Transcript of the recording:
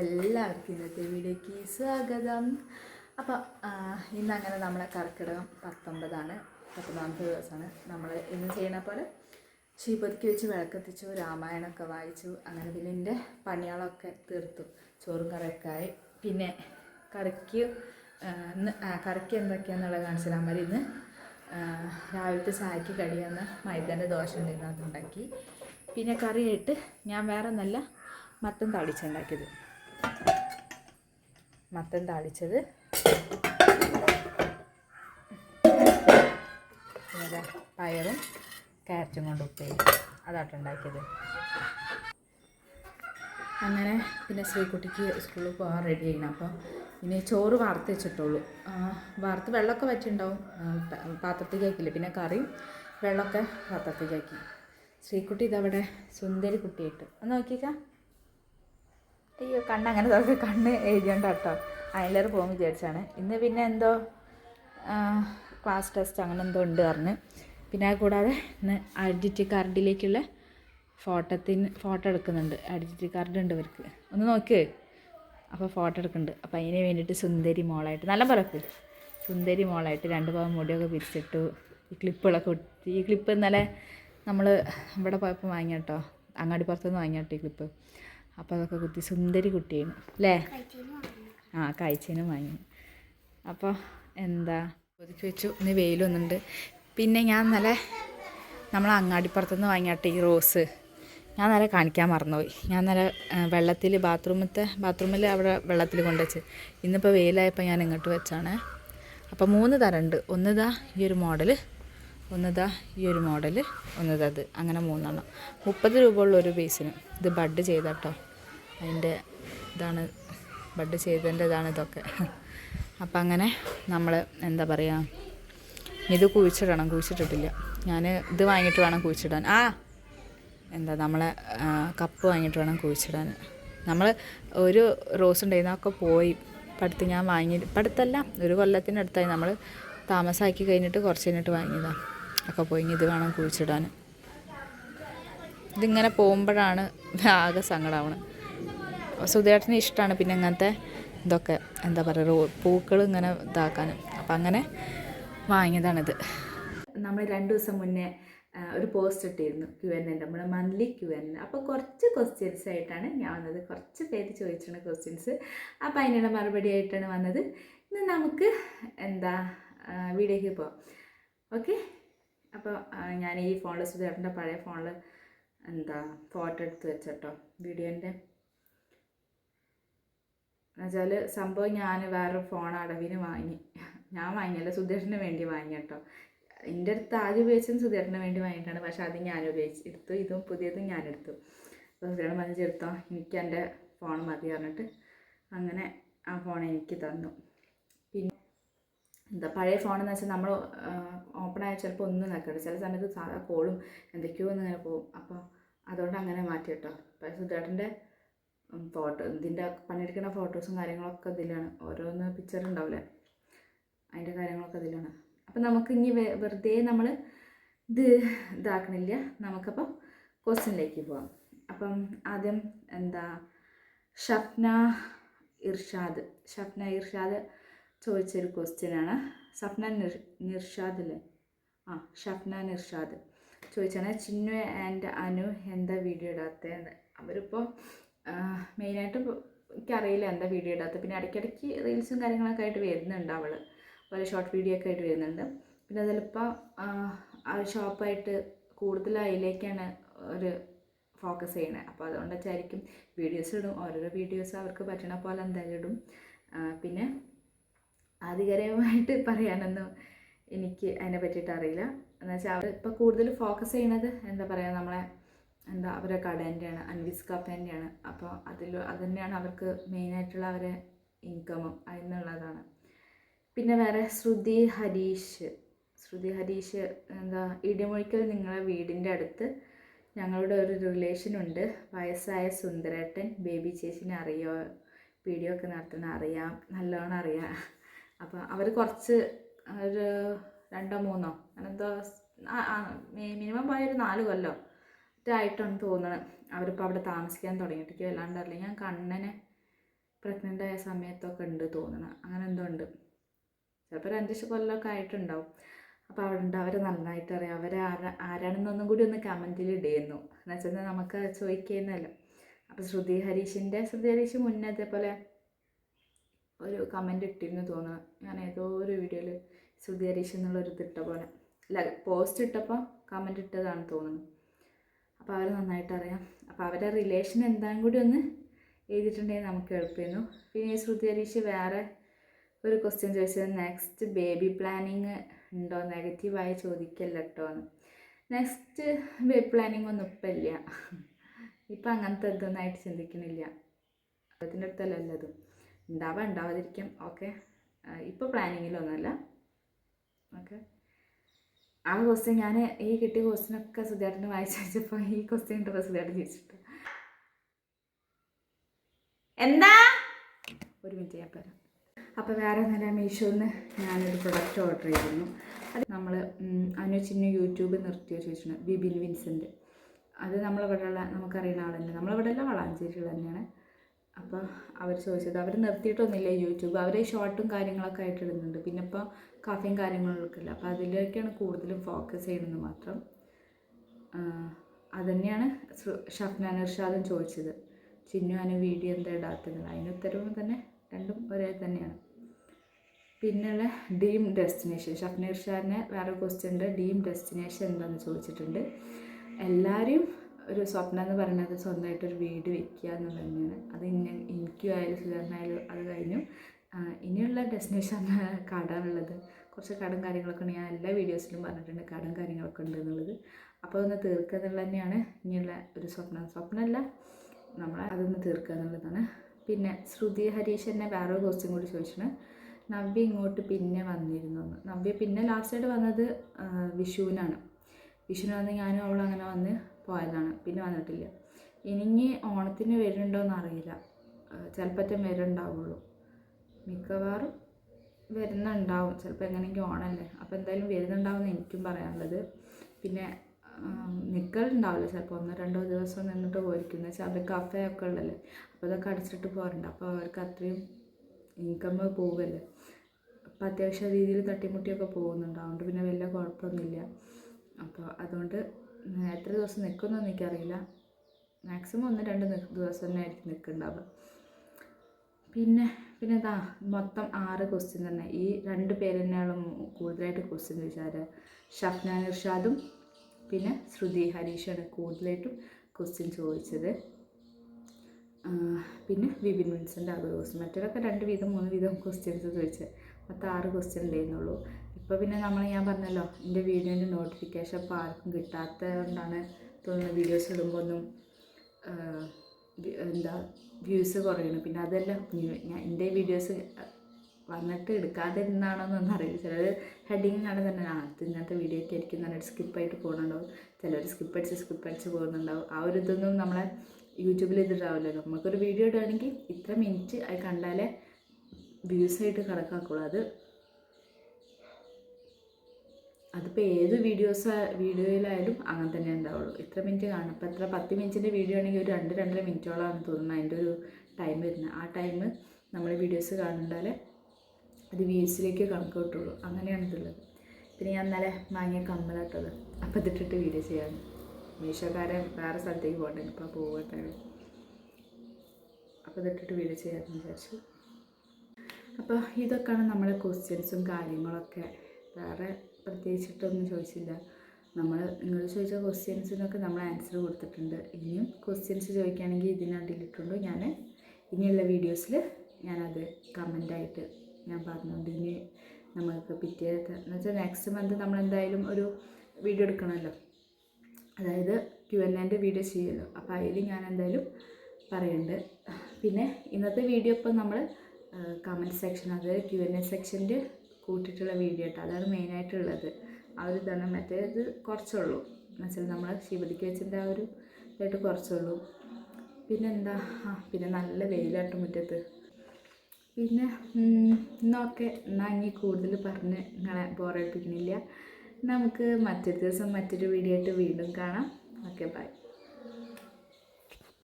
എല്ലാവർക്കും ഇന്നത്തെ വീഡിയോയ്ക്ക് സ്വാഗതം. അപ്പോൾ ഇന്ന് അങ്ങനെ നമ്മളെ കർക്കിടകം പത്തൊമ്പതാണ്. പത്തൊമ്പതാമത്തെ ദിവസമാണ്. നമ്മൾ ഇന്ന് ചെയ്യണ പോലെ ശീപതിക്ക് വെച്ച് വിളക്കെത്തിച്ചു രാമായണമൊക്കെ വായിച്ചു അങ്ങനെ പിന്നെ എന്റെ പണികളൊക്കെ തീർത്തു. ചോറും കറിയൊക്കെ ആയി. പിന്നെ കറിക്ക് കറിക്ക് എന്തൊക്കെയാണെന്നുള്ളത് കാണിച്ചു തരാൻ മതി ഇന്ന് രാവിലത്തെ ചായക്ക് കടിയാന്ന് മൈദന്റെ ദോശ ഉണ്ടായിരുന്നു അതുണ്ടാക്കി പിന്നെ കറിയായിട്ട് ഞാൻ വേറെ നല്ല മത്തം താളിച്ചുണ്ടാക്കിയത് മത്തൻ താളിച്ചത്. പയറും ക്യാരറ്റും കൊണ്ട് ഉപ്പേരി. അതാട്ട് ഉണ്ടാക്കിയത്. അങ്ങനെ പിന്നെ ശ്രീകുട്ടിക്ക് സ്കൂളിൽ പോകാൻ റെഡി ചെയ്യണം അപ്പോൾ ഇനി ചോറ് വാർത്ത് വെച്ചിട്ടുള്ളൂ. വാർത്ത് വെള്ളമൊക്കെ പാത്രത്തിൽ പ- പിന്നെ കറിയും വെള്ളമൊക്കെ പാത്രത്തിൽ ആക്കി ശ്രീകുട്ടി ഇതവിടെ സുന്ദരി കുട്ടിയായിട്ട്. ഒന്ന് നോക്കിക്കാം അയ്യോ കണ്ണ് അങ്ങനെ തുറക്ക്. കണ്ണ് എഴുതിയോണ്ട് കേട്ടോ അയലർ പോകും വിചാരിച്ചാണ്. ഇന്ന് പിന്നെ എന്തോ ക്ലാസ് ടെസ്റ്റ് അങ്ങനെ എന്തോ ഉണ്ട് പറഞ്ഞ്. പിന്നെ കൂടാതെ ഇന്ന് ഐഡന്റിറ്റി കാർഡിലേക്കുള്ള ഫോട്ടോത്തിന് ഫോട്ടോ എടുക്കുന്നുണ്ട്. ഐഡന്റിറ്റി കാർഡ് ഉണ്ട് ഇവർക്ക്. ഒന്ന് നോക്ക്. അപ്പോൾ ഫോട്ടോ എടുക്കുന്നുണ്ട്. അപ്പോൾ അതിന് വേണ്ടിയിട്ട് സുന്ദരി മോളായിട്ട്. നല്ല പറക്ക്. സുന്ദരി മോളായിട്ട് രണ്ട് ഭാഗം മുടിയൊക്കെ പിരിച്ചിട്ടു. ഈ ക്ലിപ്പുകളൊക്കെ കുത്തി ഈ ക്ലിപ്പ് ഇന്നലെ നമ്മൾ ഇവിടെ പോയപ്പോൾ വാങ്ങിയ കേട്ടോ അങ്ങാടിപ്പുറത്തുനിന്ന് വാങ്ങിയ കേട്ടോ ഈ ക്ലിപ്പ് അപ്പോൾ അതൊക്കെ കുത്തി സുന്ദരി കുട്ടിയാണ് അല്ലേ? ആ കാഴ്ചനും വാങ്ങി. അപ്പോൾ എന്താ ഒതുക്കി വെച്ചു. ഇന്ന് വെയിലൊന്നുണ്ട്. പിന്നെ ഞാൻ ഇന്നലെ നമ്മൾ അങ്ങാടിപ്പുറത്തുനിന്ന് വാങ്ങിയാട്ടെ ഈ റോസ്. ഞാൻ നല്ല കാണിക്കാൻ മറന്നുപോയി. ഞാൻ നല്ല വെള്ളത്തിൽ ബാത്റൂമത്തെ ബാത്റൂമിൽ അവിടെ വെള്ളത്തിൽ കൊണ്ടുവച്ച്. ഇന്നിപ്പോൾ വെയിലായപ്പോൾ ഞാൻ ഇങ്ങോട്ട് വെച്ചാണ്. അപ്പോൾ മൂന്ന് തരമുണ്ട് ഒന്നിതാ ഈ ഒരു മോഡൽ ഒന്നിതാ ഈ ഒരു മോഡൽ ഒന്നിതാ അത് അങ്ങനെ മൂന്നെണ്ണം. മുപ്പത് രൂപ ഉള്ള ഒരു പീസിന്. ഇത് ബഡ് ചെയ്തട്ടോ. അതിന്റെ ഇതാണ് ബഡ് ചെയ്തതിന്റെ ഇതാണ് ഇതൊക്കെ. അപ്പം അങ്ങനെ നമ്മൾ എന്താ പറയുക ഇത് കുഴിച്ചിടണം. കുഴിച്ചിട്ടിട്ടില്ല. ഞാൻ ഇത് വാങ്ങിയിട്ട് വേണം കുഴിച്ചിടാൻ. ആ! എന്താ നമ്മളെ കപ്പ് വാങ്ങിയിട്ട് വേണം കുഴിച്ചിടാൻ. നമ്മൾ ഒരു റോസ് ഉണ്ടായിരുന്നൊക്കെ പോയി. പടുത്ത് ഞാൻ വാങ്ങി പടുത്തല്ല ഒരു കൊല്ലത്തിനടുത്തായി നമ്മൾ താമസമാക്കി കഴിഞ്ഞിട്ട് കുറച്ച് കഴിഞ്ഞിട്ട് വാങ്ങിയതാണ് ഒക്കെ പോയി ഇത് വേണം കുഴിച്ചിടാൻ. ഇതിങ്ങനെ പോകുമ്പോഴാണ് ആകെ സങ്കടമാവണം സുധേട്ടന് ഇഷ്ടമാണ് പിന്നെ ഇങ്ങനത്തെ ഇതൊക്കെ. എന്താ പറയുക പൂക്കൾ ഇങ്ങനെ ഇതാക്കാനും. അപ്പം അങ്ങനെ വാങ്ങിയതാണിത്. നമ്മൾ രണ്ട് ദിവസം മുന്നേ ഒരു പോസ്റ്റ് ഇട്ടിരുന്നു ക്യു എൻ എന്റെ നമ്മുടെ മന്ത്ലി ക്യു എൻ അപ്പോൾ കുറച്ച് ക്വസ്റ്റ്യൻസ് ആയിട്ടാണ് ഞാൻ വന്നത്. കുറച്ച് പേര് ചോദിച്ചാണ് ക്വസ്റ്റ്യൻസ്. അപ്പോൾ അതിനുള്ള മറുപടി ആയിട്ടാണ് വന്നത്. ഇന്ന് നമുക്ക് എന്താ വീഡിയോയ്ക്ക് പോവാം. ഓക്കെ? അപ്പോൾ ഞാൻ ഈ ഫോണിൽ സുധേട്ടന്റെ പഴയ ഫോണിൽ എന്താ ഫോട്ടോ എടുത്ത് വെച്ചട്ടോ വീഡിയോന്റെ. എന്നുവെച്ചാൽ സംഭവം ഞാൻ വേറൊരു ഫോൺ അടവിന് വാങ്ങി. ഞാൻ വാങ്ങിയല്ല സുധീറിന് വേണ്ടി വാങ്ങി കേട്ടോ. എന്റെ അടുത്ത് ആദ്യം ഉപയോഗിച്ചത് സുധീറിന് വേണ്ടി വാങ്ങിയിട്ടാണ്. പക്ഷേ അത് ഞാൻ ഉപയോഗിച്ച് എടുത്തു. ഇതും പുതിയതും ഞാൻ എടുത്തു. അപ്പോൾ സുധീരൻ പറഞ്ഞ് എടുത്തോ. എനിക്ക് എന്റെ ഫോൺ മതി പറഞ്ഞിട്ട് അങ്ങനെ ആ ഫോൺ എനിക്ക് തന്നു. പിന്നെ എന്താ പഴയ ഫോണെന്ന് വെച്ചാൽ നമ്മൾ ഓപ്പൺ ആയ ചിലപ്പോൾ ഒന്നും നിൽക്കട്ടെ ചില സമയത്ത് സാധാ കോളും എന്തൊക്കെയോ ഒന്ന് ഇങ്ങനെ പോകും. അപ്പോൾ അതുകൊണ്ട് അങ്ങനെ മാറ്റി കേട്ടോ. അപ്പോൾ സുധേട്ടന്റെ ഫോട്ടോ ഇതിന്റെ പണിയെടുക്കുന്ന ഫോട്ടോസും കാര്യങ്ങളൊക്കെ ഇതിലാണ്. ഓരോന്ന് പിക്ചർ ഉണ്ടാവില്ലേ അതിന്റെ കാര്യങ്ങളൊക്കെ ഇതിലാണ്. അപ്പം നമുക്ക് ഇനി വെറുതെ നമ്മൾ ഇത് ഇതാക്കണില്ല. നമുക്കപ്പോൾ ക്വസ്റ്റ്യനിലേക്ക് പോവാം. അപ്പം ആദ്യം എന്താ ഷഫ്ന ഇർഷാദ്. ഷഫ്ന ഇർഷാദ് ചോദിച്ചൊരു ക്വസ്റ്റ്യനാണ് സ്വപ്ന നിർ നിർഷാദ് അല്ലേ? ആ ഷഫ്ന നിർഷാദ് ചോദിച്ചാണ് ചിന്നു ആൻഡ് അനു എന്താ വീഡിയോ ഇടാത്തത് അവരിപ്പോൾ മെയിനായിട്ട് എനിക്കറിയില്ല എന്താ വീഡിയോ ഇടാത്തത് പിന്നെ ഇടയ്ക്കിടയ്ക്ക് റീൽസും കാര്യങ്ങളൊക്കെ ആയിട്ട് വരുന്നുണ്ട് അവൾ ഒരു ഷോർട്ട് വീഡിയോ ഒക്കെ ആയിട്ട് വരുന്നുണ്ട്. പിന്നെ അതിലിപ്പോൾ ആ ഷോപ്പായിട്ട് കൂടുതൽ അതിലേക്കാണ് ഒരു ഫോക്കസ് ചെയ്യണേ അപ്പോൾ അതുകൊണ്ട് വെച്ചായിരിക്കും വീഡിയോസ് ഇടും. ഓരോരോ വീഡിയോസ് അവർക്ക് പറ്റണ പോലെ എന്തായാലും ഇടും. പിന്നെ ആധികാരികമായിട്ട് പറയാനൊന്നും എനിക്ക് അതിനെ പറ്റിയിട്ട് അറിയില്ല. എന്നുവെച്ചാൽ അവർ ഇപ്പോൾ കൂടുതൽ ഫോക്കസ് ചെയ്യണത് എന്താ പറയുക നമ്മളെ എന്താ അവരെ കട തന്നെയാണ് അൻവിസ് കപ്പേന്റെയാണ് അപ്പോൾ അതിൽ അത് തന്നെയാണ് അവർക്ക് മെയിനായിട്ടുള്ള അവരെ ഇൻകമും അതിനുള്ളതാണ് പിന്നെ വേറെ ശ്രുതി ഹരീഷ്. ശ്രുതി ഹരീഷ് എന്താ ഇടിമുഴിക്കൽ നിങ്ങളെ വീടിന്റെ അടുത്ത്. ഞങ്ങളുടെ ഒരു റിലേഷൻ ഉണ്ട്. വയസ്സായ സുന്ദരേട്ടൻ ബേബി ചേച്ചിനെ അറിയോ? വീഡിയോ ഒക്കെ നടത്തുന്ന അറിയാം നല്ലോണം അറിയാം. അപ്പോൾ അവർ കുറച്ച് ഒരു രണ്ടോ മൂന്നോ അങ്ങനെന്തോ മിനിമം പോയൊരു നാല് കൊല്ലോ. ആയിട്ടാണ് തോന്നുന്നത് അവരിപ്പോൾ അവിടെ താമസിക്കാൻ തുടങ്ങിയിട്ടേക്ക് വല്ലാണ്ട് അറിയില്ല ഞാൻ കണ്ണനെ പ്രഗ്നന്റ് ആയ സമയത്തൊക്കെ ഉണ്ട് തോന്നണം. അങ്ങനെ എന്തോ ഉണ്ട് ചിലപ്പോൾ ഒരു കൊല്ലമൊക്കെ ആയിട്ടുണ്ടാവും. അപ്പോൾ അവിടെ ഉണ്ട് അവരെ നന്നായിട്ട് അറിയാം. അവരെ ആരാ ആരാണെന്നൊന്നും കൂടി ഒന്ന് കമന്റിൽ ഇടയുന്നു എന്ന് വെച്ചാൽ നമുക്ക് ചോദിക്കുന്നല്ലോ. അപ്പോൾ ശ്രുതി ഹരീഷിന്റെ ശ്രുതി ഹരീഷ് മുന്നേ അതേപോലെ ഒരു കമന്റ് ഇട്ടിരുന്നു തോന്നുന്നു ഞാൻ ഏതോ ഒരു വീഡിയോയിൽ ശ്രുതി ഹരീഷ് എന്നുള്ളൊരു ഇതിട്ട പോലെ. അല്ല പോസ്റ്റ് ഇട്ടപ്പോൾ കമന്റ് ഇട്ടതാണ് തോന്നുന്നു അപ്പോൾ അവർ നന്നായിട്ട് അറിയാം. അപ്പോൾ അവരുടെ റിലേഷൻ എന്താണെന്ന് കൂടി ഒന്ന് എഴുതിയിട്ടുണ്ടെങ്കിൽ നമുക്ക് എളുപ്പമായിരുന്നു. പിന്നെ ശ്രുതി ഹരീഷ് വേറെ ഒരു ക്വസ്റ്റ്യൻ ചോദിച്ചത് നെക്സ്റ്റ് ബേബി പ്ലാനിങ് ഉണ്ടോ? നെഗറ്റീവായി ചോദിക്കല്ല കേട്ടോ എന്ന്. നെക്സ്റ്റ് ബേബി പ്ലാനിങ് ഒന്നും ഇപ്പം ഇല്ല. ഇപ്പം അങ്ങനത്തെ ഇതൊന്നായിട്ട് ചിന്തിക്കണില്ല. അതിന്റെ അടുത്തല്ല ഉള്ളത്. ഉണ്ടാവാം ഉണ്ടാവാതിരിക്കാം. ഓക്കെ ഇപ്പോൾ പ്ലാനിങ്ങിലൊന്നുമല്ല ഓക്കെ ആ ക്വസ്റ്റ്യൻ ഞാൻ ഈ കിട്ടിയ ക്വസ്റ്റ്യനൊക്കെ സുധാരന് വായിച്ചു വെച്ചപ്പോൾ ഈ ക്വസ്റ്റ്യൻ ഇട്ടപ്പോൾ സുധാരൻ ചോദിച്ചിട്ട്. എന്താ? ഒരു മിനിറ്റ് ഞാൻ പറയാം അപ്പോൾ വേറെ നല്ല മീഷോയിൽ നിന്ന് ഞാനൊരു പ്രൊഡക്റ്റ് ഓർഡർ ചെയ്തിരുന്നു. അത് നമ്മൾ അനു ചിന്നു യൂട്യൂബ് നിർത്തിയോ ചോദിച്ചിട്ടുണ്ട്. ബിബിൻ വിൻസെന്റ് അത് നമ്മളിവിടെയുള്ള നമുക്കറിയുന്ന ആൾ തന്നെ നമ്മളിവിടെയുള്ള വളാഞ്ചേരികൾ തന്നെയാണ്. അപ്പോൾ അവർ ചോദിച്ചത്. അവർ നിർത്തിയിട്ടൊന്നുമില്ല യൂട്യൂബ്. അവർ ഷോർട്ടും കാര്യങ്ങളൊക്കെ ആയിട്ട് ഇടുന്നുണ്ട്. പിന്നെ ഇപ്പോൾ കഫയും കാര്യങ്ങളൊക്കെ ഇല്ല അപ്പോൾ അതിലേക്കാണ് കൂടുതലും ഫോക്കസ് ചെയ്യുന്നത് മാത്രം. അതുതന്നെയാണ് ഷഫ്നാൻ ഇർഷാദും ചോദിച്ചത്. ചിന്നു അനു വീഡിയോ എന്താ ഇടാത്തത് അതിന് ഉത്തരവും തന്നെ രണ്ടും ഒരേ തന്നെയാണ്. പിന്നെയുള്ള ഡീം ഡെസ്റ്റിനേഷൻ ഷഫ്ന ഇർഷാദിനെ വേറെ ക്വസ്റ്റ്യൻ ഉണ്ട്. ഡീം ഡെസ്റ്റിനേഷൻ എന്താണെന്ന് ചോദിച്ചിട്ടുണ്ട്. എല്ലാവരും ഒരു സ്വപ്നം എന്ന് പറയുന്നത് സ്വന്തമായിട്ടൊരു വീട് വെക്കുക എന്നുള്ളത് തന്നെയാണ് അത് ഇന്ന എനിക്കും ആയാലും സുധാരണായാലും അത് കഴിഞ്ഞു. ഇനിയുള്ള ഡെസ്റ്റിനേഷൻ കാടാനുള്ളത് കുറച്ച് കടം കാര്യങ്ങളൊക്കെ ഞാൻ എല്ലാ വീഡിയോസിലും പറഞ്ഞിട്ടുണ്ട് കടം കാര്യങ്ങളൊക്കെ ഉണ്ട് എന്നുള്ളത്. അപ്പോൾ ഒന്ന് തീർക്കുക എന്നുള്ളത് തന്നെയാണ് ഇനിയുള്ള ഒരു സ്വപ്നം. സ്വപ്നമല്ല നമ്മൾ അതൊന്ന് തീർക്കുക എന്നുള്ളതാണ്. പിന്നെ ശ്രുതി ഹരീഷ് എന്നെ വേറെ ക്വസ്റ്റ്യൻ കൂടി ചോദിച്ചാണ് നവ്യ ഇങ്ങോട്ട് പിന്നെ വന്നിരുന്നു നവ്യ പിന്നെ ലാസ്റ്റായിട്ട് വന്നത് വിഷുവിനാണ്. വിഷുവിന് വന്ന് ഞാനും അവളും അങ്ങനെ വന്ന് പോയതാണ്. പിന്നെ വന്നിട്ടില്ല. ഇനി ഓണത്തിന് വരുന്നുണ്ടോ അറിയില്ല. ചിലപ്പറ്റം വരുന്നുണ്ടാവുള്ളൂ. മിക്കവാറും വരുന്നുണ്ടാവും. ചിലപ്പോൾ എങ്ങനെയെങ്കിലും ഓണല്ലേ അപ്പോൾ എന്തായാലും വരുന്നുണ്ടാവും എന്ന് എനിക്കും പറയാനുള്ളത്. പിന്നെ നിൽക്കലുണ്ടാവില്ല ചിലപ്പോൾ ഒന്നോ രണ്ടോ ദിവസം നിന്നിട്ട് പോയിരിക്കും. എന്ന് വെച്ചാൽ അവർ കഫേ ഒക്കെ ഉള്ളല്ലേ? അപ്പോൾ അതൊക്കെ അടച്ചിട്ട് പോകാറുണ്ട്. അപ്പോൾ അവർക്ക് അത്രയും ഇൻകം പോവല്ലേ? അപ്പോൾ അത്യാവശ്യ രീതിയിൽ തട്ടിമുട്ടിയൊക്കെ പോകുന്നുണ്ട്. അതുകൊണ്ട് പിന്നെ വലിയ കുഴപ്പമൊന്നുമില്ല. അപ്പോൾ അതുകൊണ്ട് എത്ര ദിവസം നിൽക്കുമെന്നൊന്നും എനിക്കറിയില്ല. മാക്സിമം ഒന്ന് രണ്ട് ദിവസം തന്നെ ആയിരിക്കും നിൽക്കുന്നുണ്ടാവുക പിന്നെ പിന്നെ ഇതാ മൊത്തം ആറ് ക്വസ്റ്റ്യൻ തന്നെ. ഈ രണ്ട് പേര് തന്നെയാണ് കൂടുതലായിട്ട് ക്വസ്റ്റ്യൻ ചോദിച്ചാൽ ഷഫ്നാൻ ഇർഷാദും പിന്നെ ശ്രുതി ഹരീഷാണ് കൂടുതലായിട്ടും ക്വസ്റ്റ്യൻ ചോദിച്ചത്. പിന്നെ വിപിൻ വിൻസന്റെ ആറ് ക്വസ്റ്റ്യൻ മറ്റൊരൊക്കെ രണ്ട് വീതം മൂന്ന് വീതം ക്വസ്റ്റ്യൻസ് ചോദിച്ചത്. മൊത്തം ആറ് ക്വസ്റ്റ്യൻ ഉണ്ടായിരുന്നുള്ളൂ ഇപ്പോൾ പിന്നെ നമ്മൾ ഞാൻ പറഞ്ഞല്ലോ എന്റെ വീഡിയോന്റെ നോട്ടിഫിക്കേഷൻ ഇപ്പോൾ ആർക്കും കിട്ടാത്തത് കൊണ്ടാണ് തോന്നുന്നു വീഡിയോസ് ഇടുമ്പോൾ ഒന്നും എന്താ വ്യൂസ് കുറയണം. പിന്നെ അതെല്ലാം ഞാൻ എന്റെ വീഡിയോസ് വന്നിട്ട് എടുക്കാതെ ഇരുന്നാണോന്നൊന്നും അറിയില്ല. ചിലർ ഹെഡിങ് കാണാൻ തന്നെ ആ അത് ഇങ്ങനത്തെ വീഡിയോ ഒക്കെ ആയിരിക്കും നന്നായിട്ട് സ്കിപ്പായിട്ട് പോകുന്നുണ്ടാവും. ചിലർ സ്കിപ്പ് അടിച്ച് സ്കിപ്പ് അടിച്ച് പോകുന്നുണ്ടാവും. ആ ഒരു ഇതൊന്നും നമ്മളെ യൂട്യൂബിൽ ഇതിട്ടാവില്ലല്ലോ നമുക്കൊരു വീഡിയോ ഇടുകയാണെങ്കിൽ ഇത്ര മിനിറ്റ് അത് കണ്ടാലേ വ്യൂസായിട്ട് കണക്കാക്കുള്ളൂ. അത് അതിപ്പോൾ ഏത് വീഡിയോസ് വീഡിയോയിലായാലും അങ്ങനെ തന്നെ ഉണ്ടാവുള്ളൂ. ഇത്ര മിനിറ്റ് കാണും. ഇപ്പോൾ എത്ര പത്ത് മിനിറ്റിന്റെ വീഡിയോ ആണെങ്കിൽ ഒരു രണ്ട് രണ്ടര മിനിറ്റോളാണ് തോന്നുന്നത് അതിന്റെ ഒരു ടൈം വരുന്നത്. ആ ടൈം നമ്മൾ വീഡിയോസ് കാണണ്ടാൽ അത് വ്യൂസിലേക്ക് കണക്ക് കിട്ടുള്ളൂ. അങ്ങനെയാണ് ഇതുള്ളത്. പിന്നെ ഞാൻ നല്ല വാങ്ങിയ കമ്മലാട്ടത്. അപ്പോൾ ഇതിട്ടിട്ട് വീഡിയോ ചെയ്യാൻ. മീശോക്കാരൻ വേറെ സ്ഥലത്തേക്ക് പോകണ്ടേ? ഇപ്പോൾ പോകട്ടെ അപ്പോൾ ഇതിട്ടിട്ട് വീഡിയോ ചെയ്യാമെന്ന് വിചാരിച്ചു. അപ്പോൾ ഇതൊക്കെയാണ് നമ്മുടെ ക്വസ്റ്റ്യൻസും കാര്യങ്ങളൊക്കെ. വേറെ പ്രത്യേകിച്ചിട്ടൊന്നും ചോദിച്ചില്ല. നമ്മൾ നിങ്ങൾ ചോദിച്ച ക്വസ്റ്റ്യൻസിനൊക്കെ നമ്മൾ ആൻസർ കൊടുത്തിട്ടുണ്ട്. ഇനിയും ക്വസ്റ്റ്യൻസ് ചോദിക്കുകയാണെങ്കിൽ ഇതിനടിയിലിട്ടുണ്ട് ഞാൻ ഇനിയുള്ള വീഡിയോസിൽ ഞാനത് കമന്റായിട്ട് ഞാൻ പറഞ്ഞുകൊണ്ട് ഇനി നമുക്ക് പിറ്റേ എന്ന് വെച്ചാൽ നെക്സ്റ്റ് മന്ത് നമ്മൾ എന്തായാലും ഒരു വീഡിയോ എടുക്കണമല്ലോ. അതായത് ക്യു എൻ എന്റെ വീഡിയോ ചെയ്യുമല്ലോ. അപ്പോൾ അതിൽ ഞാൻ എന്തായാലും പറയുന്നുണ്ട് പിന്നെ ഇന്നത്തെ വീഡിയോ ഇപ്പം നമ്മൾ കമന്റ് സെക്ഷൻ അതായത് ക്യു എൻ എ സെക്ഷന്റെ കൂട്ടിയിട്ടുള്ള വീഡിയോ കേട്ടോ. അതാണ് മെയിനായിട്ടുള്ളത് ആ ഒരു ഇതാണ്. മറ്റേത് കുറച്ചുള്ളൂ. എന്നുവെച്ചാൽ നമ്മൾ ശിവതിക്ക് വെച്ചിന്റെ ആ ഒരു ഇതായിട്ട് കുറച്ചുള്ളൂ. പിന്നെന്താ? ആ പിന്നെ നല്ല വെയിലാട്ട് മുറ്റത്ത്. പിന്നെ എന്നൊക്കെ എന്നാൽ ഇനി കൂടുതൽ പറഞ്ഞ് നിങ്ങളെ ബോറടിപ്പിക്കുന്നില്ല നമുക്ക് മറ്റൊരു ദിവസം മറ്റൊരു വീഡിയോ ആയിട്ട് വീണ്ടും കാണാം. Okay bye